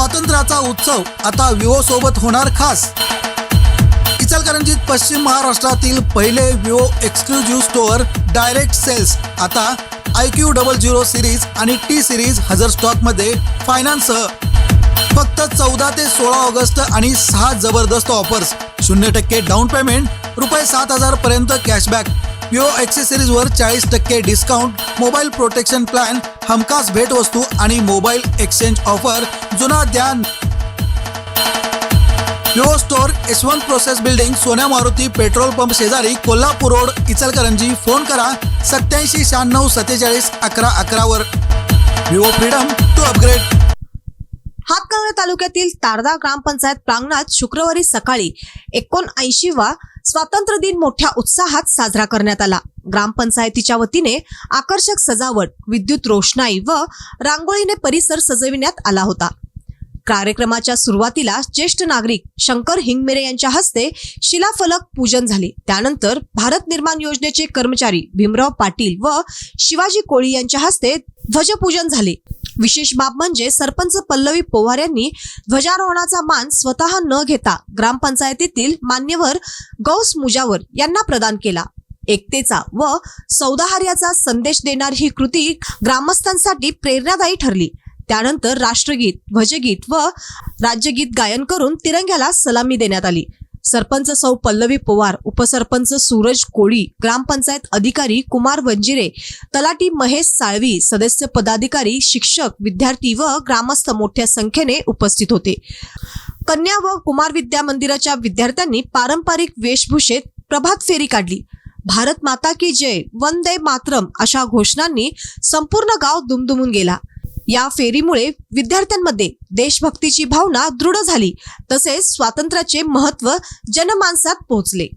स्वातंत्र्याचा उत्सव आता विवो सोबत होणार खास. इचलकरंजीत पश्चिम महाराष्ट्रातील पहिले Vivo exclusive store direct sales आता I Q double zero series आणि टी सिरीज हजर स्टॉकमध्ये फायनान्ससह फक्त चौदा ते सोळा ऑगस्ट आणि सहा जबरदस्त ऑफर्स शून्य टक्के डाऊन पेमेंट रुपये सात हजार पर्यंत कॅशबॅक विवो ॲक्सेसरीजवर चाळीस टक्के डिस्काउंट मोबाईल प्रोटेक्शन प्लॅन हमखास भेटवस्तू आणि मोबाईल एक्सचेंज ऑफर जुना ध्यान. द्या store S one process building Sonya Maruti petrol pump शेजारी कोल्हापूर रोड इचलकरंजी. फोन करा सत्याऐंशी शहाण्णव सत्तेचाळीस अकरा अकरावर Vivo freedom to upgrade Hatkanangale तालुक्यातील तारदा ग्रामपंचायत प्रांगणात शुक्रवारी सकाळी एकोणऐंशी वा स्वातंत्र्य दिन मोठ्या उत्साहात साजरा करण्यात आला. ग्रामपंचायतीच्या वतीने आकर्षक सजावट विद्युत रोषणाई व रांगोळीने परिसर सजविण्यात आला होता. कार्यक्रमाच्या सुरुवातीला ज्येष्ठ नागरिक शंकर हिंगमेरे यांच्या हस्ते शिलाफलक पूजन झाले. त्यानंतर भारत निर्माण योजनेचे कर्मचारी भीमराव पाटील व शिवाजी कोळी यांच्या हस्ते ध्वजपूजन झाले. विशेष बाब म्हणजे सरपंच पल्लवी पोवार यांनी ध्वजारोहणाचा मान स्वतः न घेता ग्रामपंचायतीतील मान्यवर गौस मुजावर यांना प्रदान केला. एकतेचा व सौदाहार्याचा संदेश देणारी ही कृती ग्रामस्थांसाठी प्रेरणादायी ठरली. त्यानंतर राष्ट्रगीत ध्वजगीत व राज्यगीत गायन करून तिरंग्याला सलामी देण्यात आली. सरपंच सौ पल्लवी पवार उपसरपंच सूरज कोळी ग्रामपंचायत अधिकारी कुमार वंजिरे तलाटी महेश साळवी सदस्य पदाधिकारी शिक्षक विद्यार्थी व ग्रामस्थ मोठ्या संख्येने उपस्थित होते. कन्या व कुमार विद्या मंदिराच्या विद्यार्थ्यांनी पारंपरिक वेशभूषेत प्रभात फेरी काढली. भारत माता की जय वंदे मातरम अशा घोषणांनी संपूर्ण गाव दुमदुमून गेला. या फेरीमुळे विद्यार्थ्यांमध्ये देशभक्तीची भावना दृढ झाली. तसेच स्वातंत्र्याचे महत्त्व जनमानसात पोहोचले.